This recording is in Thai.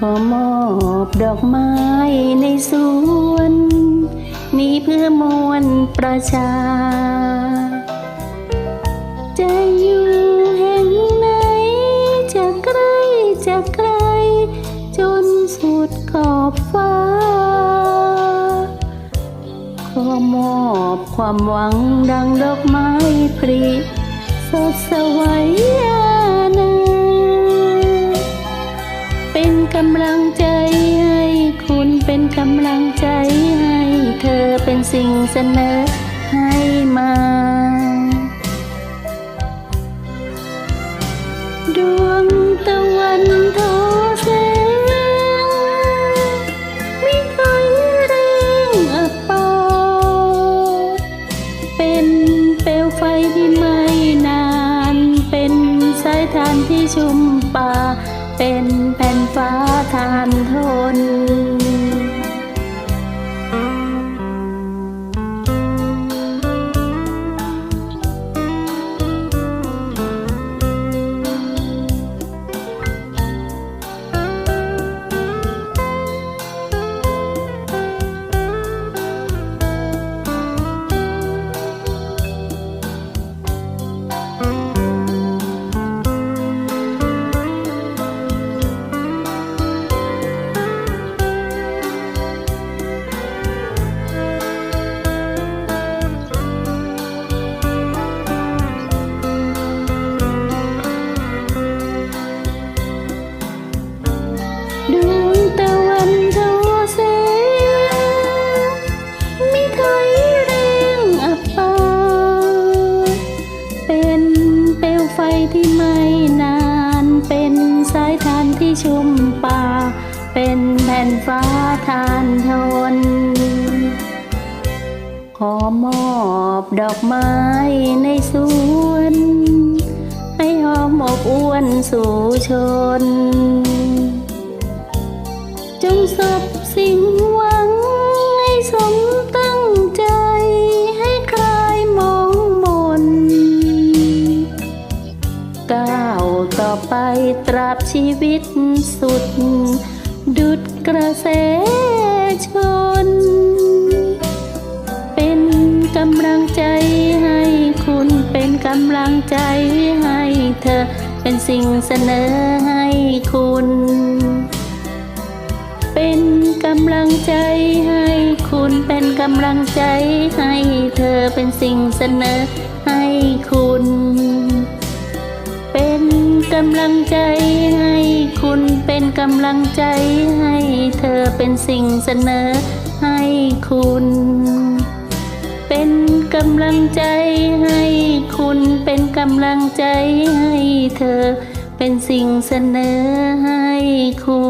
ขอมอบดอกไม้ในสวน นี้เพื่อมวลประชา จะอยู่แห่งไหน จะใกล้จะไกล จนสุดขอบฟ้า ขอมอบความหวังดังดอกไม้พริสดสวยำลังใจให้คุณเป็นกำลังใจให้เธอเป็นสิ่งเสนอให้มา ดวงตะวันทอแสงไม่เคยเร่งอับปาเป็นเปลวไฟที่ไม่นาน เป็นสายทานที่ชุ่มป่า เป็นแผ่นฟ้าทา ที่ไม่นานเป็นสายทานที่ชุ่มป่า เป็นแผ่นฟ้าทานทน ขอมอบดอกไม้ในสวน ให้หอมอบอวนสู่ชน จงสบสิ่ง ตราบชีวิตสุด ดุดกระแสชน เป็นกำลังใจให้คุณเป็นกำลังใจให้เธอ เป็นสิ่งเสนอให้คุณ เป็นกำลังใจให้คุณเป็นกำลังใจให้เธอเป็นสิ่งเสนอให้คุณ กำลังใจให้คุณเป็นกำลังใจให้เธอเป็นสิ่งเสนอให้คุณ เป็นกำลังใจให้คุณเป็นกำลังใจให้เธอเป็นสิ่งเสนอให้คุณ